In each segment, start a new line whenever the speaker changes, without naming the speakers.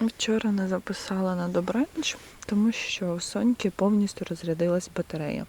Вчора не записала на добраніч, тому що у Соньки повністю розрядилась батарея.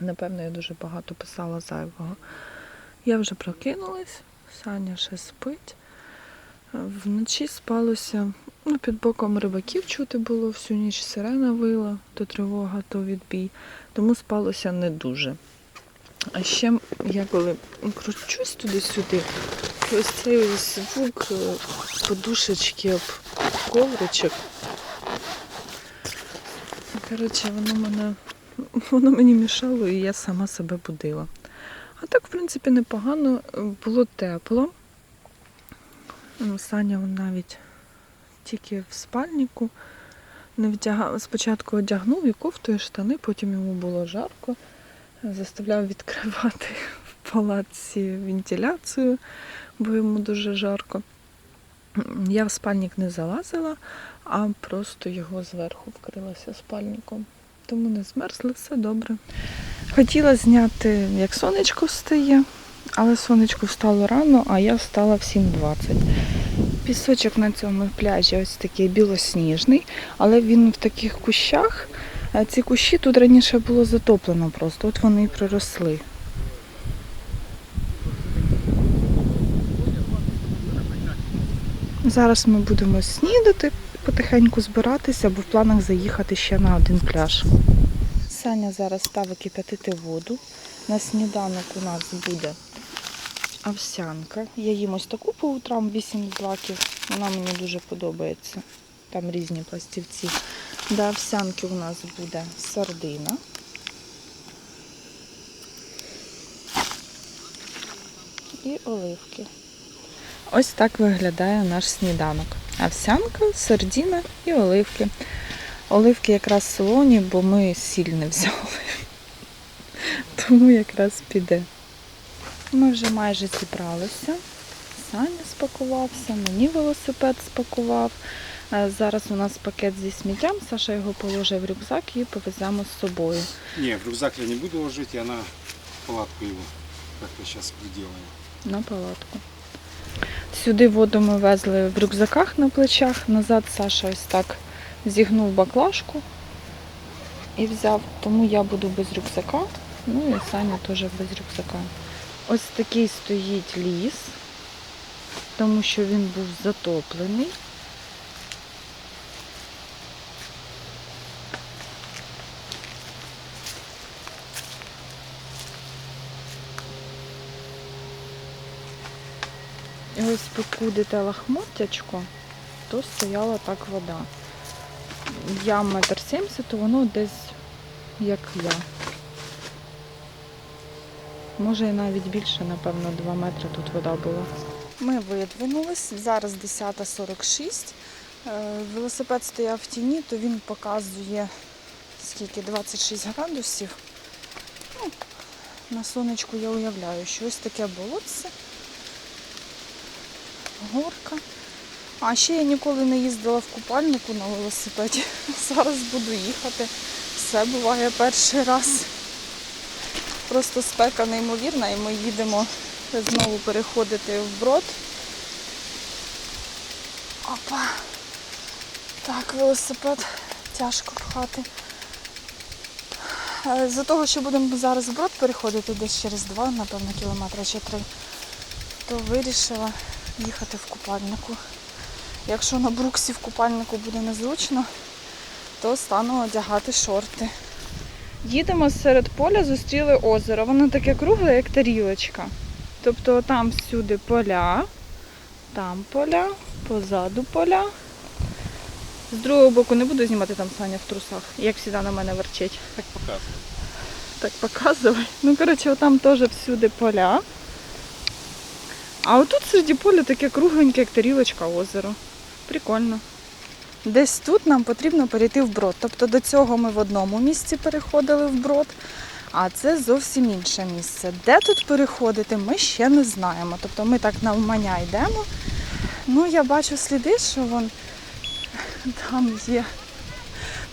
Напевно, я дуже багато писала зайвого. Я вже прокинулась, Саня ще спить. Вночі спалося, ну, під боком рибаків чути було всю ніч сирена вила, то тривога, то відбій. Тому спалося не дуже. А ще я коли кручусь туди-сюди, ось цей звук е, подушечки об ковричок. Коротше, воно мене воно мені мішало і я сама себе будила. А так, в принципі, непогано. Було тепло. Саня навіть тільки в спальнику не вдягав. Спочатку одягнув і кофту, і штани, потім йому було жарко. Заставляв відкривати в палаці вентиляцію, бо йому дуже жарко. Я в спальник не залазила, а просто його зверху вкрилася спальником. Тому не змерзли, все добре. Хотіла зняти, як сонечко встає, але сонечко встало рано, а я встала в 7.20. Пісочок на цьому пляжі ось такий білосніжний, але він в таких кущах. Ці кущі тут раніше було затоплено просто, от вони і приросли. Зараз ми будемо снідати, потихеньку збиратися, бо в планах заїхати ще на один пляж. Саня зараз ставить кип'ятити воду. На сніданок у нас буде овсянка. Я їм ось таку по утрам 8 злаків. Вона мені дуже подобається. Там різні пластівці. До овсянки у нас буде сардина. І оливки. Ось так виглядає наш сніданок. Овсянка, сардіна і оливки. Оливки якраз солоні, бо ми сіль не взяли. Тому якраз піде. Ми вже майже зібралися. Саня спакувався, мені велосипед спакував. Е, Зараз у нас пакет зі сміттям. Саша його положив в рюкзак і повеземо з собою.
Не, в рюкзак я не буду ложить, я на палатку его как-то сейчас приделаю.
на палатку. Сюди воду ми везли в рюкзаках на плечах. Назад Саша ось так зігнув баклажку і взяв. Тому я буду без рюкзака. Ну і Саня теж без рюкзака. Ось такий стоїть ліс, тому що він був затоплений. І ось покуди те лахмоттячко, то стояла так вода. Я метр сімдесят, то воно десь як я. Може і навіть більше, напевно, 2 метри тут вода була. Ми видвинулись, зараз 10.46. Е, Велосипед стояв в тіні, то він показує скільки 26 градусів. Ну, на сонечку я уявляю, що ось таке болотце горка. А ще я ніколи не їздила в купальнику на велосипеді. Зараз буду їхати. Все буває перший раз. Просто спека неймовірна і ми їдемо знову переходити в брод. Опа. Так, велосипед тяжко пхати. Е, За того, що будемо зараз в брод переходити десь через два, напевно, кілометри чи три, то вирішила їхати в купальнику. Якщо на бруксі в купальнику буде незручно, то стану одягати шорти. Їдемо серед поля, зустріли озеро. Воно таке кругле, як тарілочка. Тобто там всюди поля, там поля, позаду поля. З другого боку не буду знімати там Саня в трусах, як завжди на мене верчить.
Так показываю.
Так показувай. Ну, коротше, там теж всюди поля. А отут серед поля таке кругленьке, як тарілочка озеро. Прикольно. Десь тут нам потрібно перейти в брод. Тобто до цього ми в одному місці переходили в брод, а це зовсім інше місце. Де тут переходити, ми ще не знаємо. Тобто ми так навмання йдемо. Ну, я бачу сліди, що вон там є.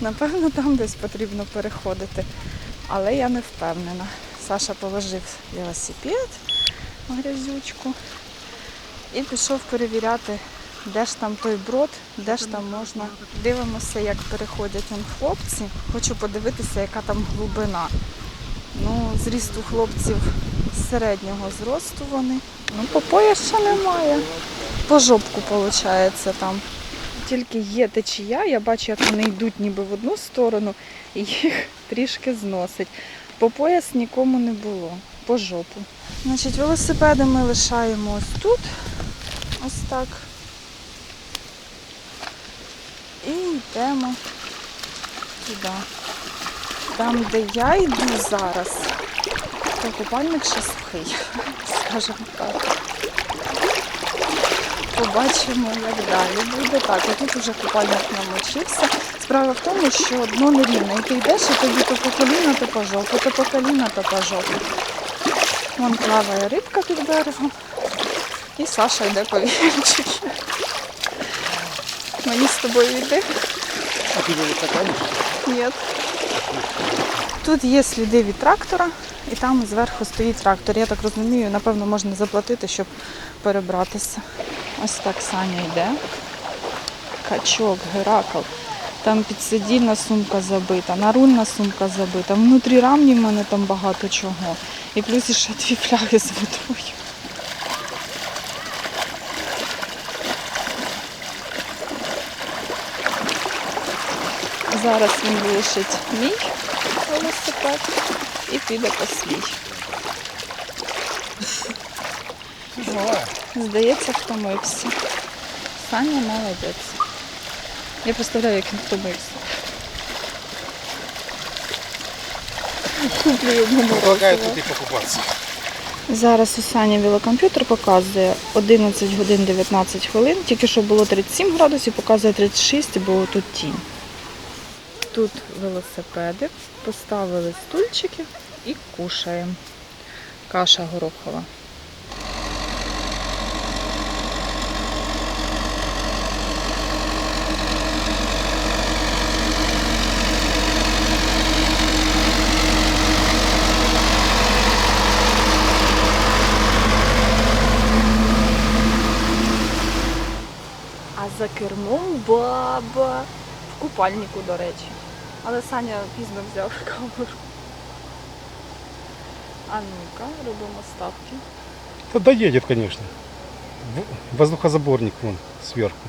Напевно, там десь потрібно переходити. Але я не впевнена. Саша положив велосипед грязючку і пішов перевіряти Де ж там той брод, де ж там можна. Дивимося, як переходять он хлопці. Хочу подивитися, яка там глибина. Ну, зріст у хлопців середнього зросту вони. Ну, по пояс ще немає. По жопку, виходить, там. Тільки є течія, я бачу, як вони йдуть ніби в одну сторону, і їх трішки зносить. По пояс нікому не було, по жопу. Значить, велосипеди ми лишаємо ось тут. Ось так. І йдемо туди. Там, де я йду зараз, то купальник ще сухий, скажімо так. Побачимо, як далі буде. Так, тут вже купальник намочився. Справа в тому, що дно нерівне. І ти йдеш, і тобі то по коліна, то по жопу, то по коліна, то по жопу. Вон плаває рибка під берегом. І Саша йде по вінчики. Мені з тобою йти?
А ты не катаешь?
Ні. Тут є сліди від трактора, і там зверху стоїть трактор. Я так розумію, напевно, можна заплатити, щоб перебратися. Ось так Саня йде. Качок, геракл. Там підсидільна сумка забита, нарульна сумка забита. Внутрі рамні в мене там багато чого. І плюс ще дві фляги з водою. Зараз він вилишить мій велосипед і піде по свій. Здається, втомився. Саня молодець. Я представляю, як він втомився. Куплю йому
Предлагаю
морозиво.
тут и покупаться.
Зараз у Сані велокомп'ютер показує 11 годин 19 хвилин. Тільки що було 37 градусів, показує 36, бо тут тінь. Тут велосипеди, поставили стульчики і кушаємо. Каша горохова. кермом баба. В купальнику, до речі. Але Саня пізно взяв камеру. А ну-ка, робимо ставки.
Да доедет, конечно. В- Воздухозаборник вон сверху.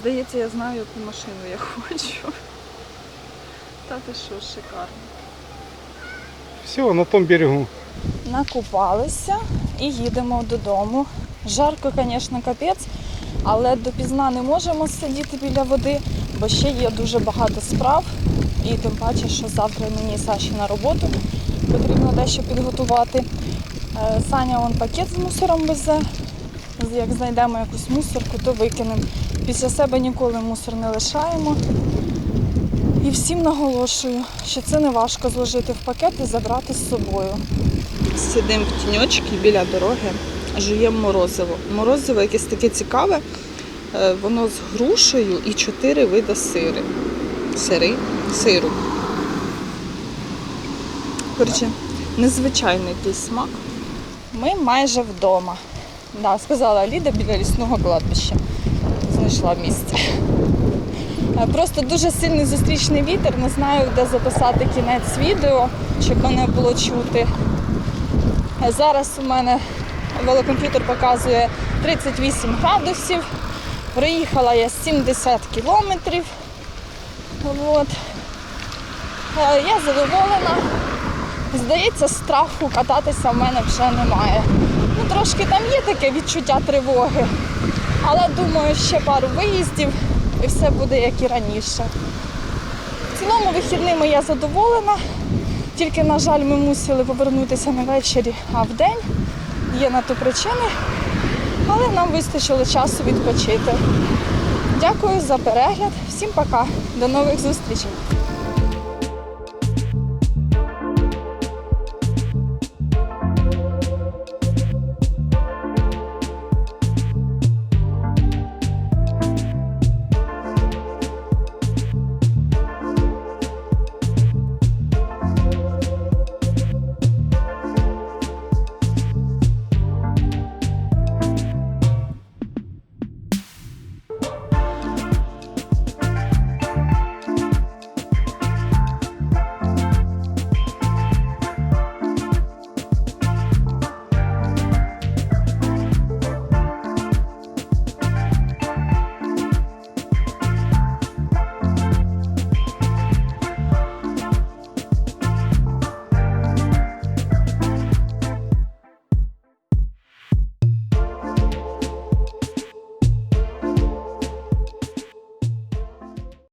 Здається, я знаю, яку машину я хочу. Та ти що, шикарно.
Все, на том берегу.
Накупалися і їдемо додому. Жарко, звісно, капець, але допізна не можемо сидіти біля води, бо ще є дуже багато справ. І тим паче, що завтра мені Саші на роботу потрібно дещо підготувати. Е, Саня вон пакет з мусором везе. Як знайдемо якусь мусорку, то викинемо. Після себе ніколи мусор не лишаємо. І всім наголошую, що це не важко зложити в пакет і забрати з собою. Сидимо в тіньочки біля дороги, жуємо морозиво. Морозиво якесь таке цікаве, е, воно з грушею і чотири види сири. Сири, сиру. Коротше, незвичайний якийсь смак. Ми майже вдома. Да, сказала Ліда біля лісного кладбища. Знайшла місце. Е, Просто дуже сильний зустрічний вітер. Не знаю, де записати кінець відео, щоб мене було чути. Е, Зараз у мене велокомп'ютер показує 38 градусів. Приїхала я 70 кілометрів. От. Е, Я задоволена. Здається, страху кататися в мене вже немає. Ну, трошки там є таке відчуття тривоги. Але думаю, ще пару виїздів і все буде як і раніше. В цілому вихідними я задоволена. Тільки, на жаль, ми мусили повернутися не ввечері, а вдень. Є на то причини, але нам вистачило часу відпочити. Дякую за перегляд. Всім пока. До нових зустрічей.